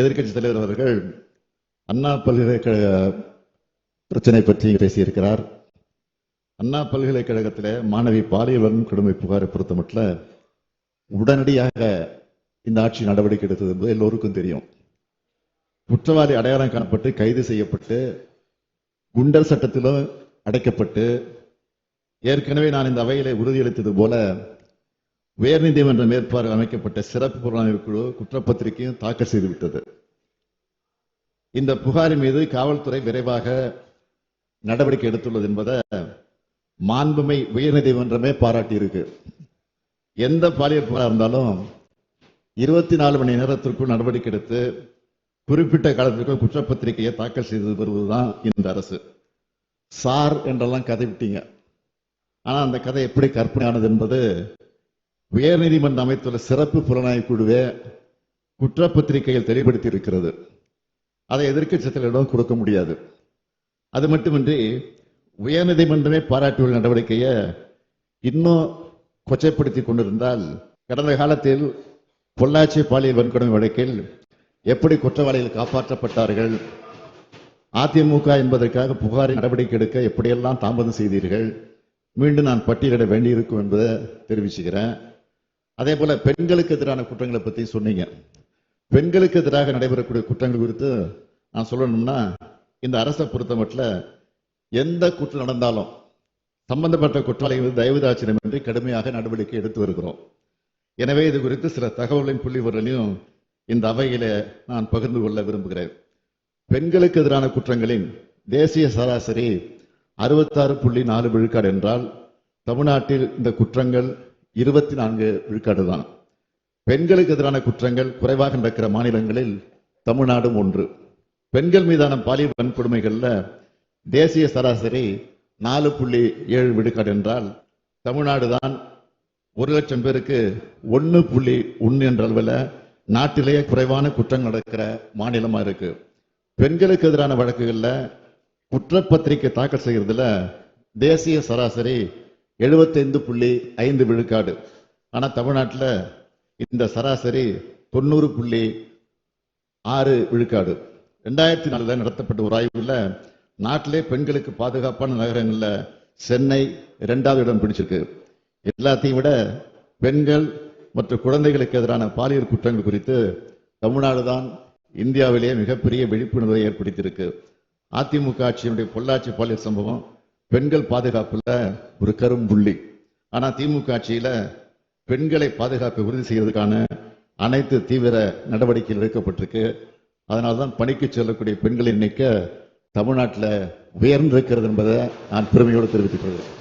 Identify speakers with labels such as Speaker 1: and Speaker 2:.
Speaker 1: எதிர்கட்சி தலைவர் அவர்கள் அண்ணா பல்கலைக்கழக பிரச்சனை பற்றி பேசியிருக்கிறார் அண்ணா பல்கலைக்கழகத்தில் மாணவி பாலியல் வன்கொடுமை புகாரை பொறுத்த மட்டும் உடனடியாக இந்த ஆட்சி நடவடிக்கை எடுத்தது என்பது எல்லோருக்கும் தெரியும் குற்றவாளி அடையாளம் காணப்பட்டு கைது செய்யப்பட்டு குண்டர் சட்டத்திலும் அடைக்கப்பட்டு ஏற்கனவே நான் இந்த அவையிலே உறுதியளித்தது போல உயர்நீதிமன்ற ஏற்பாடு அமைக்கப்பட்ட சிறப்பு புலனாய்வு குழு குற்றப்பத்திரிகையும் தாக்கல் செய்துவிட்டது இந்த புகார் மீது காவல்துறை விரைவாக நடவடிக்கை எடுத்துள்ளது என்பதை மாண்புமை உயர்நீதிமன்றமே பாராட்டியிருக்கு எந்த பாலியல் புகாராக இருந்தாலும் இருபத்தி நாலு மணி நேரத்திற்குள் நடவடிக்கை எடுத்து குறிப்பிட்ட காலத்திற்கு குற்றப்பத்திரிகையை தாக்கல் செய்து வருவதுதான் இந்த அரசு சார் என்றெல்லாம் கதை விட்டீங்க ஆனால் அந்த கதை எப்படி கற்பனையானது என்பது நீதிமன்ற அமைத்துள்ள சிறப்பு புலனாய்வு குழுவே குற்றப்பத்திரிகையில் தெளிவுபடுத்தி இருக்கிறது அதை எதிர்க்கட்சத்திடம் கொடுக்க முடியாது அது மட்டுமின்றி உயர்நீதிமன்றமே பாராட்டியுள்ள நடவடிக்கையை இன்னும் கொச்சைப்படுத்தி கொண்டிருந்தால் கடந்த காலத்தில் பொள்ளாச்சி பாலியல் வன்கொடுமை வழக்கில் எப்படி குற்றவாளிகள் காப்பாற்றப்பட்டார்கள் அதிமுக என்பதற்காக புகாரி நடவடிக்கை எடுக்க எப்படியெல்லாம் தாமதம் செய்தீர்கள் மீண்டும் நான் பட்டியலிட வேண்டியிருக்கும் என்பதை தெரிவிச்சுக்கிறேன் அதே போல பெண்களுக்கு எதிரான குற்றங்களை பத்தி சொன்னீங்க பெண்களுக்கு எதிராக நடைபெறக்கூடிய குற்றங்கள் குறித்து நான் சொல்லணும்னா இந்த அரசை பொறுத்த மட்டும் எந்த குற்றம் நடந்தாலும் சம்பந்தப்பட்ட குற்றவாளிகள் வந்து தயவுதாட்சியமின்றி கடுமையாக நடவடிக்கை எடுத்து வருகிறோம் எனவே இது குறித்து சில தகவலின் புள்ளிவரலையும் இந்த அவையில நான் பகிர்ந்து கொள்ள விரும்புகிறேன் பெண்களுக்கு எதிரான குற்றங்களின் தேசிய சராசரி அறுபத்தாறு புள்ளி நாலு விழுக்காடு என்றால் தமிழ்நாட்டில் இந்த குற்றங்கள் இருபத்தி நான்கு விழுக்காடு தான் பெண்களுக்கு எதிரான குற்றங்கள் குறைவாக நடக்கிற மாநிலங்களில் தமிழ்நாடும் ஒன்று பெண்கள் மீதான பாலியல் வன்கொடுமைகளில் தேசிய சராசரி நாலு புள்ளி ஏழு விழுக்காடு என்றால் தமிழ்நாடு தான் ஒரு லட்சம் பேருக்கு ஒன்று புள்ளி ஒன்று என்ற அளவில் நாட்டிலேயே குறைவான குற்றங்கள் நடக்கிற மாநிலமாக இருக்கு பெண்களுக்கு எதிரான வழக்குகளில் குற்றப்பத்திரிக்கை தாக்கல் செய்கிறதுல தேசிய சராசரி எழுபத்தைந்து புள்ளி ஐந்து விழுக்காடு ஆனால் தமிழ்நாட்டில் இந்த சராசரி தொண்ணூறு புள்ளி ஆறு விழுக்காடு ரெண்டாயிரத்தி நாலில் நடத்தப்பட்ட ஒரு ஆய்வில் நாட்டிலே பெண்களுக்கு பாதுகாப்பான நகரங்களில் சென்னை இரண்டாவது இடம் பிடிச்சிருக்கு எல்லாத்தையும் விட பெண்கள் மற்றும் குழந்தைகளுக்கு எதிரான பாலியல் குற்றங்கள் குறித்து தமிழ்நாடு தான் இந்தியாவிலேயே மிகப்பெரிய விழிப்புணர்வை ஏற்படுத்தியிருக்கு அதிமுக ஆட்சியினுடைய பொள்ளாச்சி பாலியல் சம்பவம் பெண்கள் பாதுகாப்புல ஒரு கரும்புள்ளி ஆனா திமுக ஆட்சியில பெண்களை பாதுகாப்பை உறுதி செய்யறதுக்கான அனைத்து தீவிர நடவடிக்கைகள் எடுக்கப்பட்டிருக்கு அதனால்தான் பணிக்கு செல்லக்கூடிய பெண்களின் எண்ணிக்கை தமிழ்நாட்டில் உயர்ந்திருக்கிறது என்பதை நான் பெருமையோடு தெரிவித்துக் கொள்கிறேன்